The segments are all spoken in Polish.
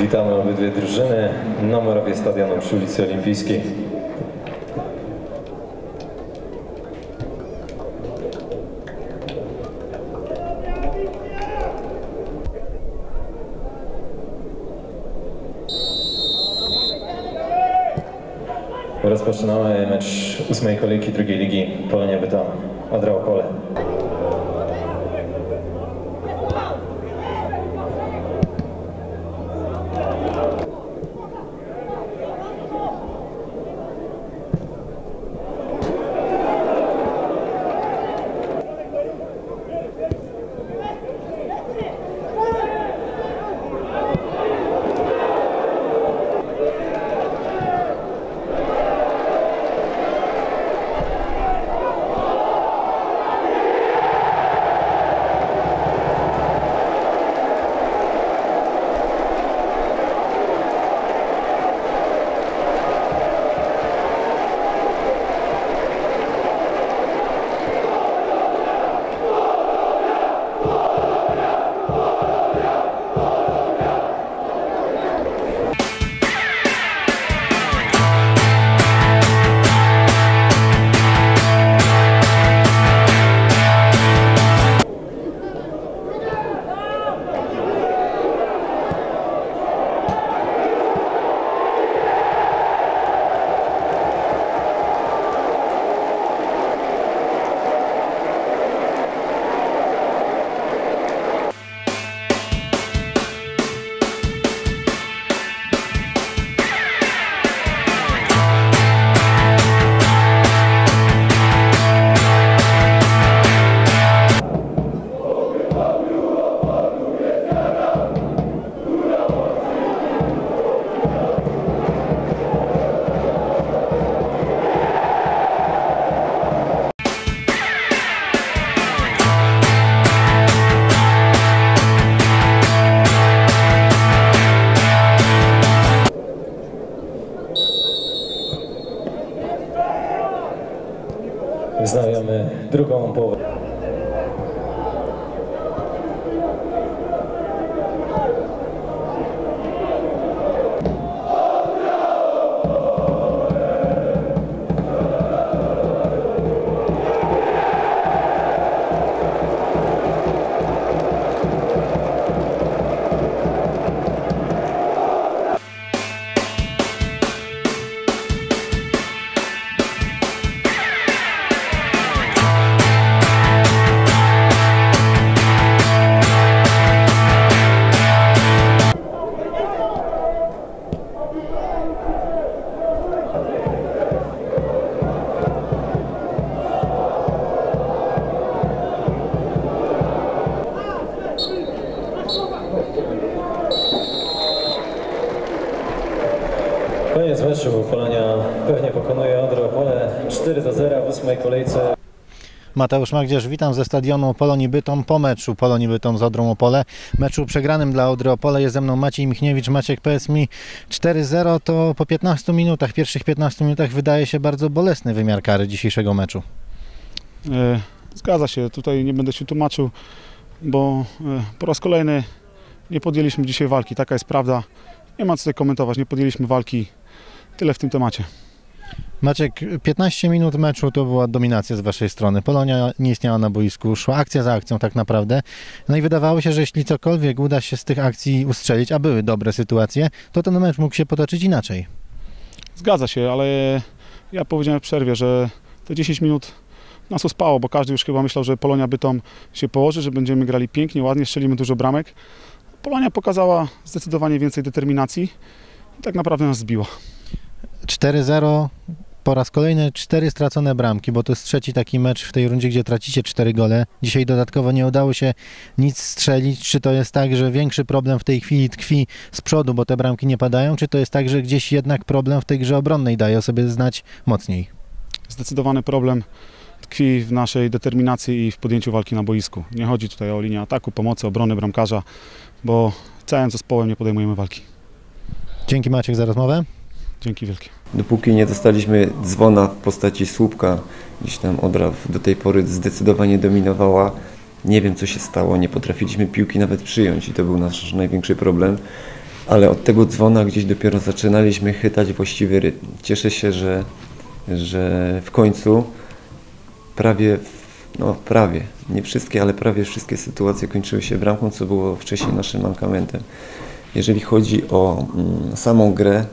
Witamy obydwie drużyny na murawie stadionu przy ulicy Olimpijskiej. Rozpoczynamy mecz ósmej kolejki drugiej ligi Polonia Bytom Odra Opole. Wznawiamy drugą połowę. Koniec meczu. Polonia pewnie pokonuje Odrę Opole 4 do 0 w ósmej kolejce. Mateusz Magdzierz, witam ze stadionu Polonii Bytom po meczu Polonii Bytom z Odrą Opole. Meczu przegranym dla Odry Opole jest ze mną Maciej Michniewicz. Maciek, powiedz mi 4-0 to po 15 minutach, pierwszych 15 minutach wydaje się bardzo bolesny wymiar kary dzisiejszego meczu. E, Zgadza się, tutaj nie będę się tłumaczył, bo e, po raz kolejny nie podjęliśmy dzisiaj walki. Taka jest prawda. Nie ma co tutaj komentować, nie podjęliśmy walki. Tyle w tym temacie. Maciek, 15 minut meczu to była dominacja z waszej strony. Polonia nie istniała na boisku, szła akcja za akcją tak naprawdę. No i wydawało się, że jeśli cokolwiek uda się z tych akcji ustrzelić, a były dobre sytuacje, to ten mecz mógł się potoczyć inaczej. Zgadza się, ale ja powiedziałem w przerwie, że te 10 minut nas uspało, bo każdy już chyba myślał, że Polonia Bytom się położy, że będziemy grali pięknie, ładnie, strzelimy dużo bramek. Polonia pokazała zdecydowanie więcej determinacji i tak naprawdę nas zbiła. 4-0, po raz kolejny cztery stracone bramki, bo to jest trzeci taki mecz w tej rundzie, gdzie tracicie cztery gole. Dzisiaj dodatkowo nie udało się nic strzelić. Czy to jest tak, że większy problem w tej chwili tkwi z przodu, bo te bramki nie padają, czy to jest tak, że gdzieś jednak problem w tej grze obronnej daje o sobie znać mocniej? Zdecydowany problem tkwi w naszej determinacji i w podjęciu walki na boisku. Nie chodzi tutaj o linię ataku, pomocy, obrony bramkarza, bo całym zespołem nie podejmujemy walki. Dzięki Maciek za rozmowę. Dzięki wielkie. Dopóki nie dostaliśmy dzwona w postaci słupka, gdzieś tam Odra do tej pory zdecydowanie dominowała. Nie wiem co się stało, nie potrafiliśmy piłki nawet przyjąć i to był nasz największy problem. ale od tego dzwona gdzieś dopiero zaczynaliśmy chytać właściwy rytm. Cieszę się, że, że w końcu prawie, no prawie, nie wszystkie, ale prawie wszystkie sytuacje kończyły się bramką, co było wcześniej naszym mankamentem. Jeżeli chodzi o mm, samą grę,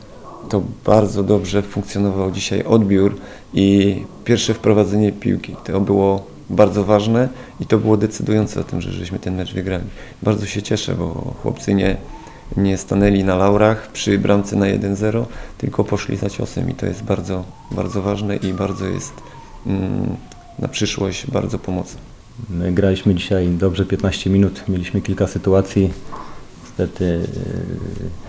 to bardzo dobrze funkcjonował dzisiaj odbiór i pierwsze wprowadzenie piłki. To było bardzo ważne i to było decydujące o tym, że żeśmy ten mecz wygrali. Bardzo się cieszę, bo chłopcy nie, nie stanęli na laurach przy bramce na 1-0, tylko poszli za ciosem i to jest bardzo, bardzo ważne i bardzo jest mm, na przyszłość bardzo pomocne. My graliśmy dzisiaj dobrze 15 minut, mieliśmy kilka sytuacji. Niestety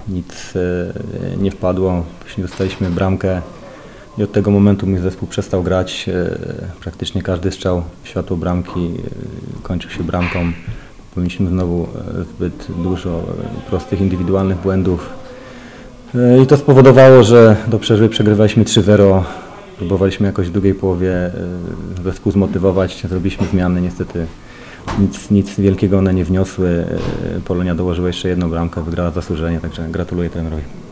e, nic e, nie wpadło, później dostaliśmy bramkę i od tego momentu mój zespół przestał grać. E, Praktycznie każdy strzał światło bramki kończył się bramką. Popełniliśmy znowu zbyt dużo prostych indywidualnych błędów. I to spowodowało, że do przerwy przegrywaliśmy 3-0. Próbowaliśmy jakoś w drugiej połowie zespół zmotywować, zrobiliśmy zmiany, niestety nic, nic wielkiego one nie wniosły. E, Polonia dołożyła jeszcze jedną bramkę, wygrała zasłużenie, także gratuluję trenerowi.